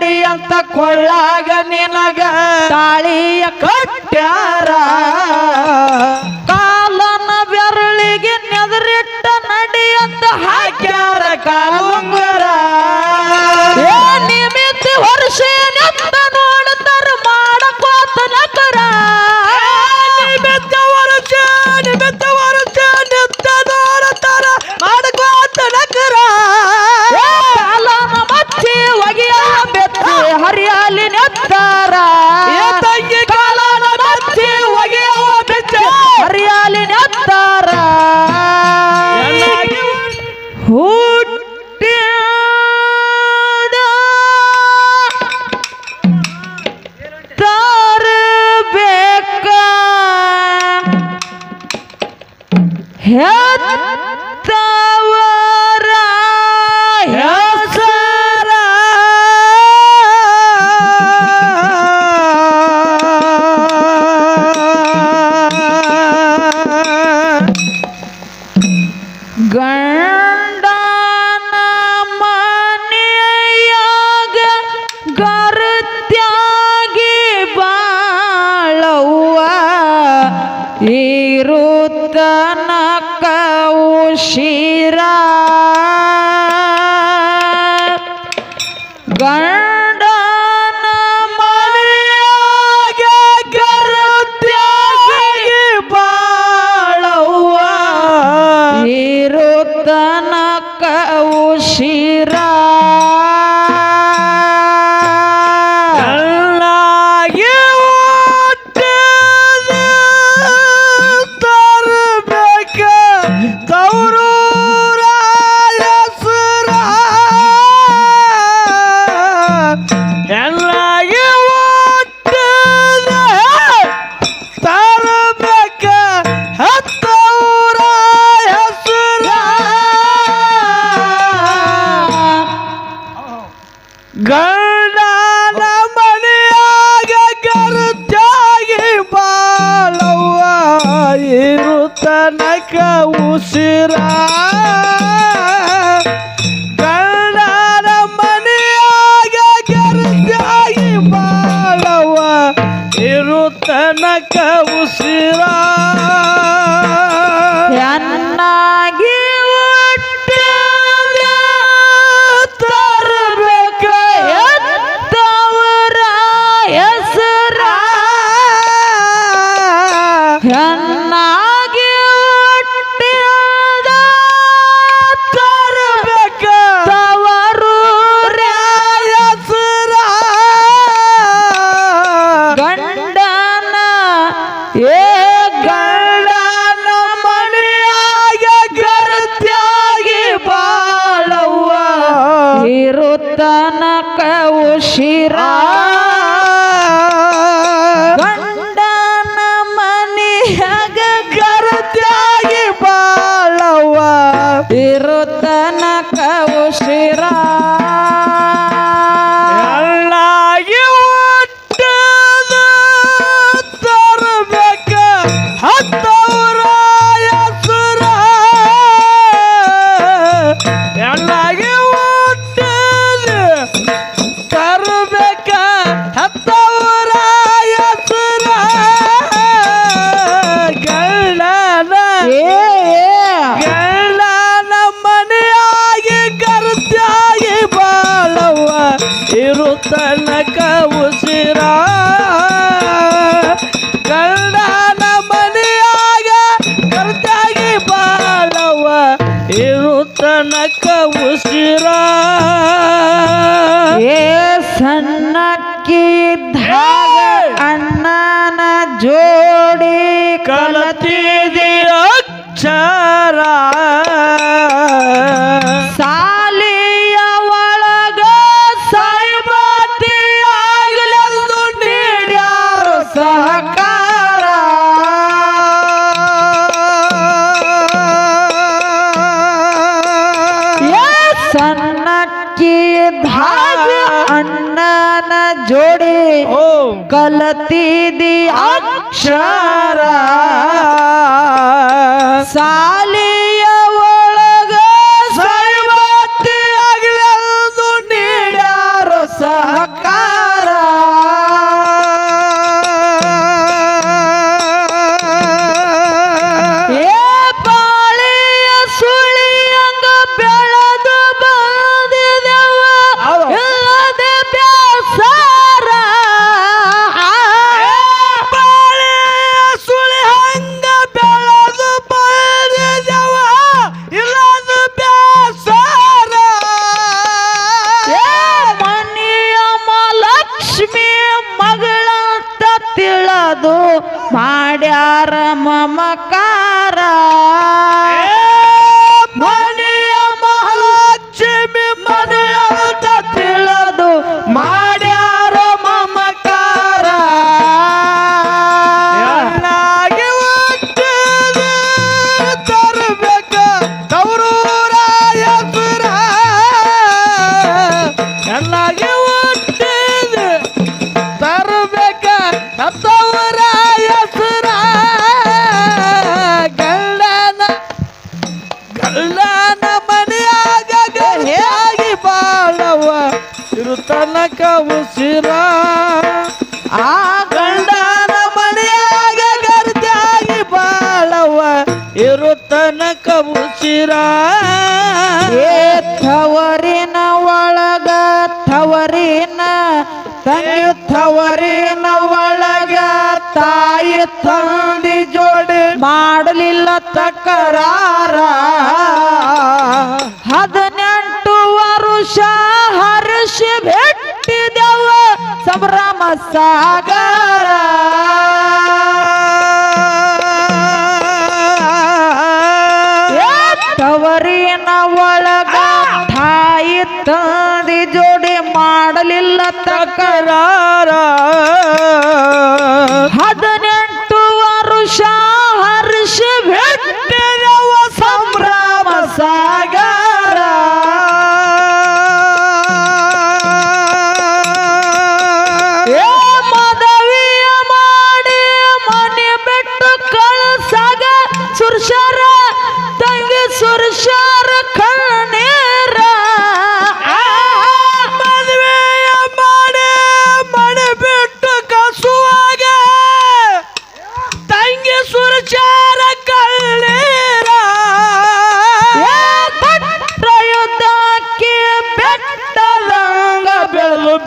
ಮಾಡಿ ಅಂತ ಕೊಳ್ಳಾಗ ನಿನಗ ತಾಳಿಯ ಕಟ್ಟ್ಯಾರ. ಕಾಲನ ಬೆರಳಿಗೆ ನೆದರಿಟ್ಟ ನಡಿ ಅಂತ ಹಾಕ್ಯಾರ. ಕಾಲಂಗ Yeah. ಕಬುಸಿರ ಏ ಥವರಿನ ಒಳಗ, ಥವರಿನ ತಂಗಿ ಥವರಿನ ಒಳಗ ತಾಯಿ ತಂದಿ ಜೋಡಿ ಮಾಡಲಿಲ್ಲ ತಕರಾರ. ಹದಿನೆಂಟು ವರುಷ ಹರ್ಷ ಭೆಟ್ಟಿದೆವು ಸಂಭ್ರಮ ಸಾಗರ. ತಾದಿ ಜೋಡಿ ಮಾಡಲಿಲ್ಲ ತಕರಾರ.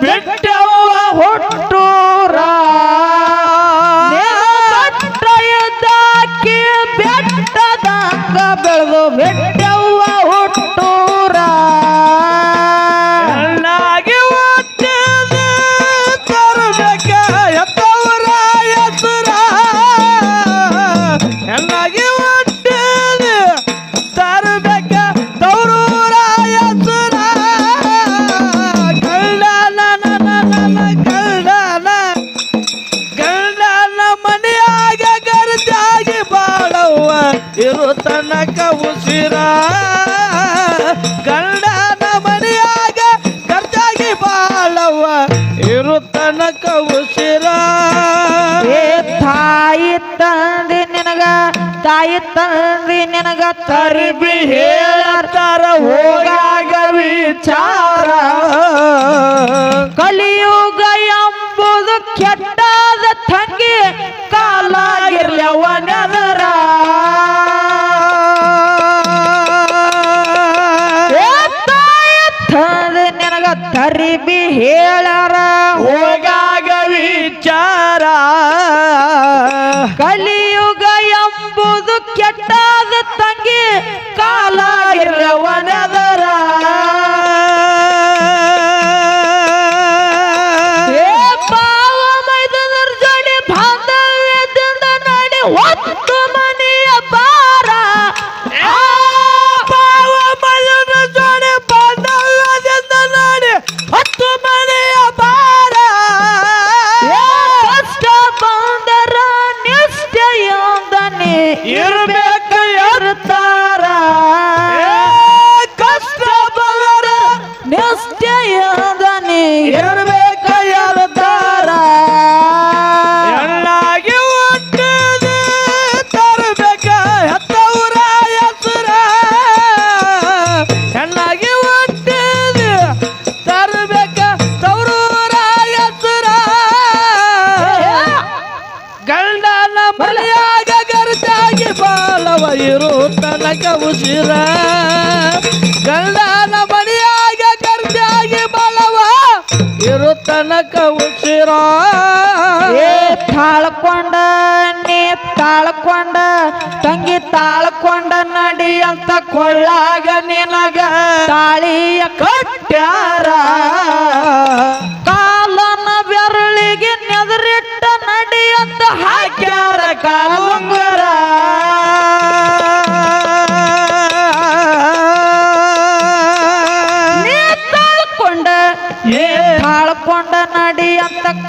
ಬಿಟ್ಟವ ಹೊಟ್ಟ ಬರು ತನಕ ಉಸಿರ. ತಾಯಿ ತಂದೆ ನಿನಗ ತಾಯಿ ತಂದೆ ನಿನಗ ತರಿಬಿ ಹೇಳ್ತಾರ ಹೋಗಾಗ ವಿಚಾರ. ಕಲಿಯುಗ ಕರಿಬಿ ಹೇಳರ. ಹೋಗಾಗ ವಿಚಾರ. ಕಲಿ ಇರ ಗಂಡನ ಇರು ತನಕ ಉಸಿರ. ತಾಳ್ಕೊಂಡ, ನೀ ತಾಳ್ಕೊಂಡ, ತಂಗಿ ತಾಳ್ಕೊಂಡ ನಡಿ ಅಂತ ಕೊಳ್ಳಾಗ ನಿನಗ ತಾಳಿಯ ಕಟ್ಟ್ಯಾರ. ಕಾಲನ ಬೆರಳಿಗೆ ನೆದರಿಟ್ಟ ನಡಿ ಅಂತ ಹಾಕ್ಯಾರ. ಕಾಲ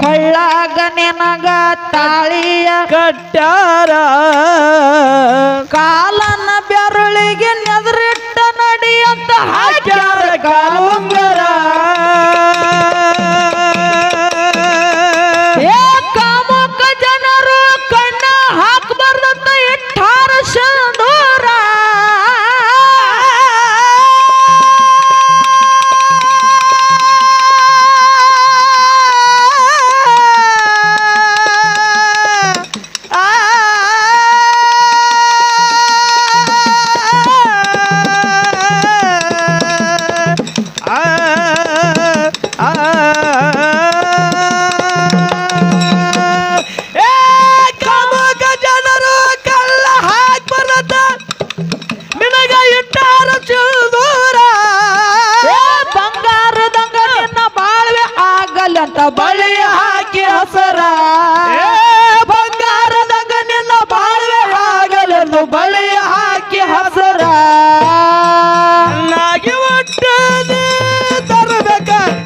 ಕೊಳ್ಳಾಗ ನಿನಗ ತಾಳಿಯ ಕಟ್ಟಾರ. ಕಾಲನ ಬೆರಳಿಗೆ ನೆದರಿಟ್ಟ ನಡೆಯಂತ ಹಾಕ್ಯಾರ ಕಾಲುಂಗರ.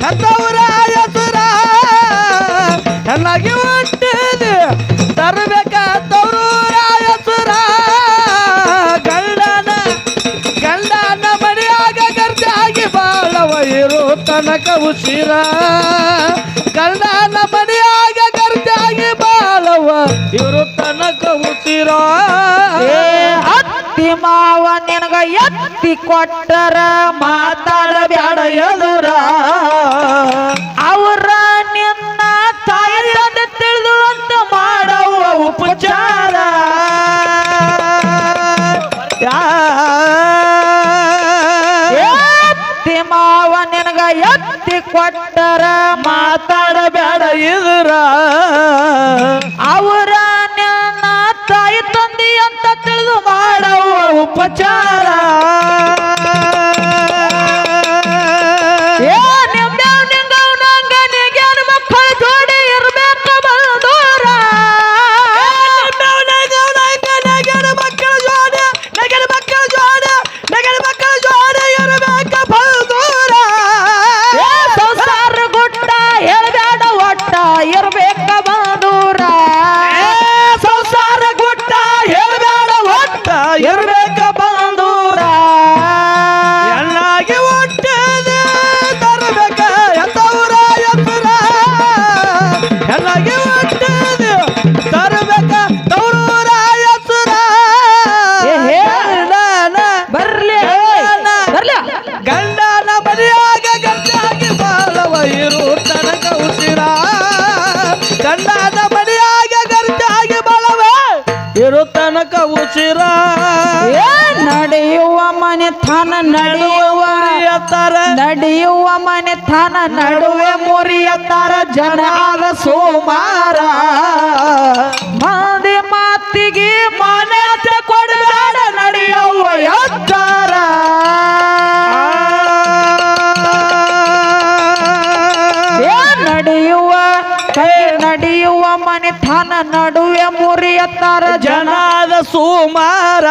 ಅಂತವ್ರ ಎದುರ ಚೆನ್ನಾಗಿ ಹೊಟ್ಟೆದು. ತರಬೇಕಂತವ್ರು ರಾಯಸುರ ಗಂಡನ ಗಂಡನ ಬಾಳವ ಇರೋ ತನಕ ಉಸಿರ. ಗಂಡನ ಬಾಳವ ಇರೋ ತನಕ ಅತ್ತಿ ಮಾವ ನಿನಗ ಎತ್ತಿ ಕೊಟ್ಟರ ಮಾತಾಡಬೇಡ ಎದುರ. ಅವರ ನಿನ್ನ ತಾಯಿ ತಿಳಿದು ಅಂತ ಮಾಡವ ಉಪಚಾರ. ಎತ್ತಿ ಮಾವ ನಿನಗ ಎತ್ತಿ ಕೊಟ್ಟರ ಮಾತಾಡಬೇಡ ಎದುರ. ಅವರ ಮಾಡವ ಉಪಚಾರ. ಮನೆತನ ನಡೆಯುವ ನಡೆಯುವ ಮನೆತನ ನಡುವೆ ಮುರಿಯತ್ತಾರ ಜನರ ಸೋಮಾರ. ಮಂದಿ ಮಾತಿಗೆ ಮಾನ್ಯತೆ ಕೊಡಬೇಡ ನಡೆಯುವ ಯತ್ತಾರ ನಡೆಯುವ ಕೈ ನಡೆಯುವ ಮನೆತನ ನಡುವೆ ಮುರಿಯತ್ತಾರ ಜನರ ಸೋಮಾರ.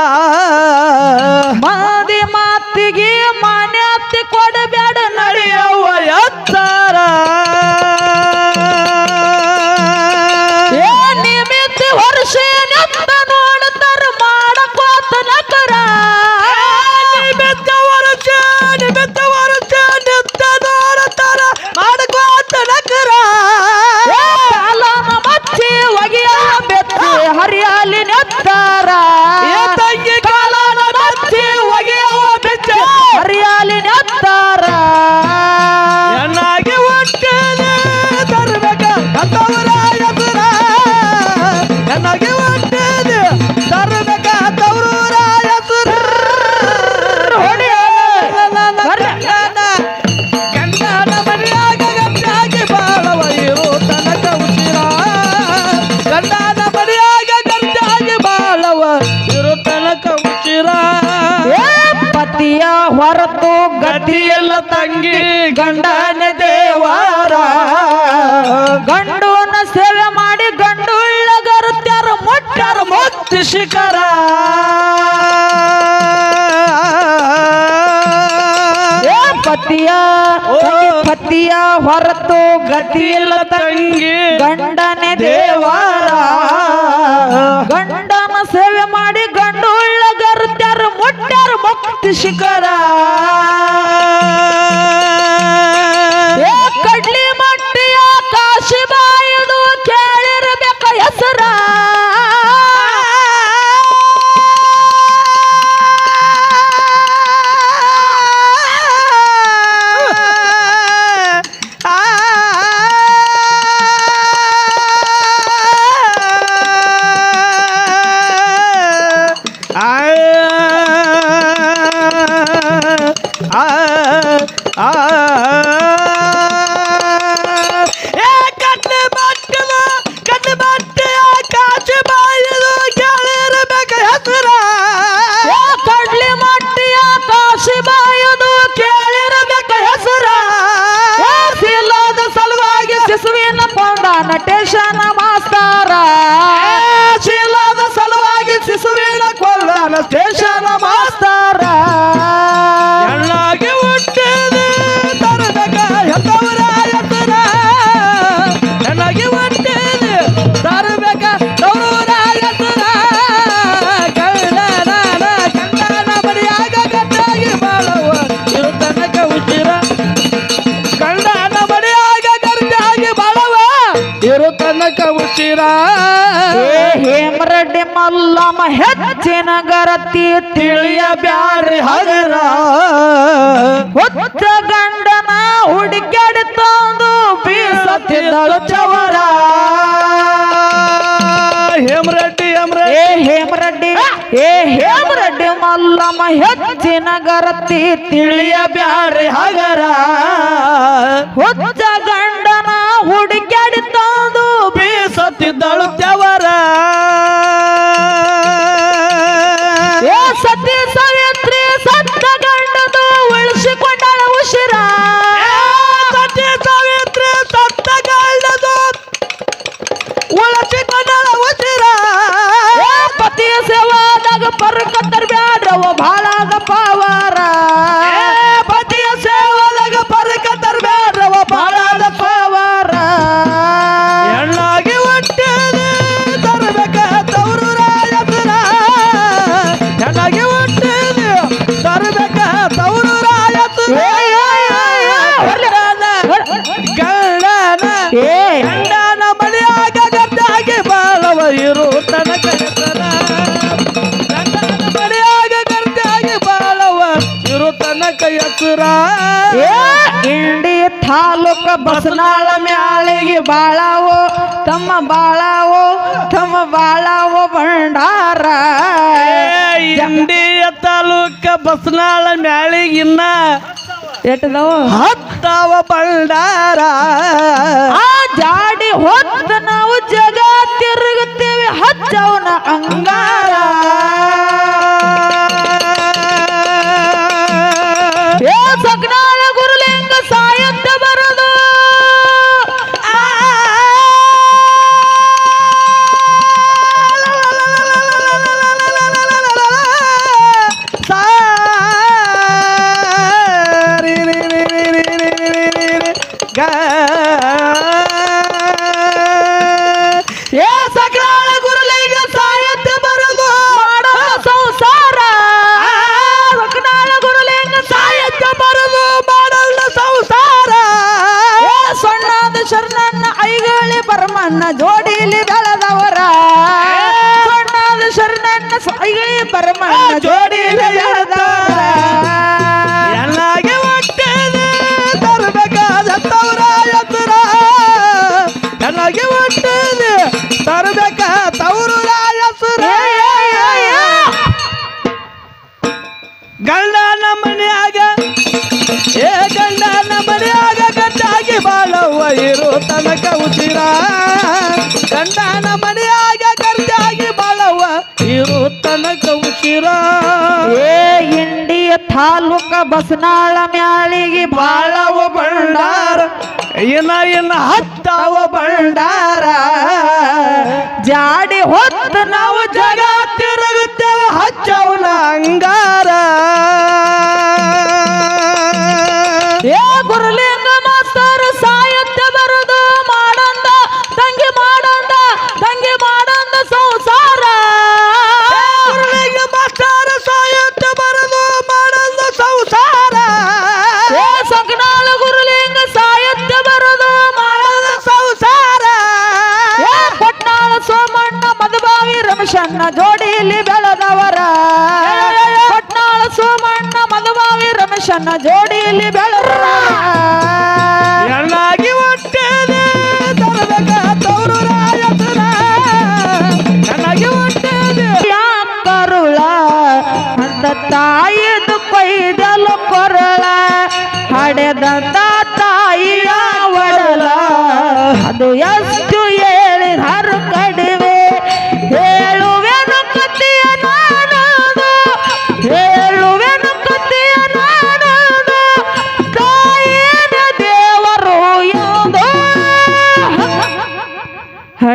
নীতি ಪತಿಯ ಪತಿಯ ಹೊರತು ಗತಿಯಿಲ್ಲ ತಂಗಿ. ಗಂಡನೆ ದೇವಾರ. ಗಂಡನ ಸೇವೆ ಮಾಡಿ ಗಂಡು ಉಳ್ಳಗರ್ತ್ಯಾರ ಮುಟ್ಟ್ಯಾರ ಮುಕ್ತಿ ಶಿಖರ. प्यार हगरा गंड ना हुडू पी सत्यल चवरा। हेमरड्डी हेमरे हेमरड्डी ए तिलिया मल्लम हगरा गंड ಊರ ಇಂಡಿ ತಾಲೂಕ ಬಸನಾಳ ಮ್ಯಾಳಿಗೆ ಬಾಳಾವೋ ತಮ್ಮ ಬಾಳಾವೋ ತಮ್ಮ ಬಾಳಾವೋ ಭಂಡಾರ. ಇಂಡಿಯ ತಾಲೂಕ ಬಸನಾಳ ಮ್ಯಾಳಿಗಿನ್ನ ಎಟ್ಟದವ? ಹತ್ತವ ಬಂಡಾರ ಆ ಜಾಡಿ ಹೊತ್ತ ನಾವು ಜಗ ತಿರುಗುತ್ತೇವೆ ಹಚ್ಚವನ ಅಂಗಾರ. না ঝোড় ರುಚಿರ ಗಂಡನ ಮನೆಯಾಗ ಗರ್ಜಾಗಿ ಬಾಳವ ಇರು ತನಕ ಉಸಿರ ಏ ಇಂಡಿಯ ತಾಲೂಕ ಬಸನಾಳ ಮ್ಯಾಳಿಗೆ ಬಾಳವ ಬಂಡಾರ ಏನ ಏನ ಹತ್ತವ ಬಂಡಾರ ಜಾಡಿ ಹೊತ್ತು ನಾವು ಜಗ ನನ್ನ ಜೋಡಿಯಲ್ಲಿ ಬೆಳ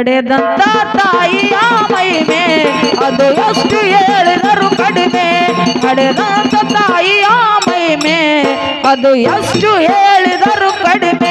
ನಡೆದಂತ ತಾಯಿಯ ಮಹಿಮೆ ಅದು ಎಷ್ಟು ಹೇಳಿದರು ಕಡಿಮೆ. ನಡೆದಂತ ತಾಯಿಯ ಮಹಿಮೆ ಅದು ಎಷ್ಟು ಹೇಳಿದರು ಕಡಿಮೆ.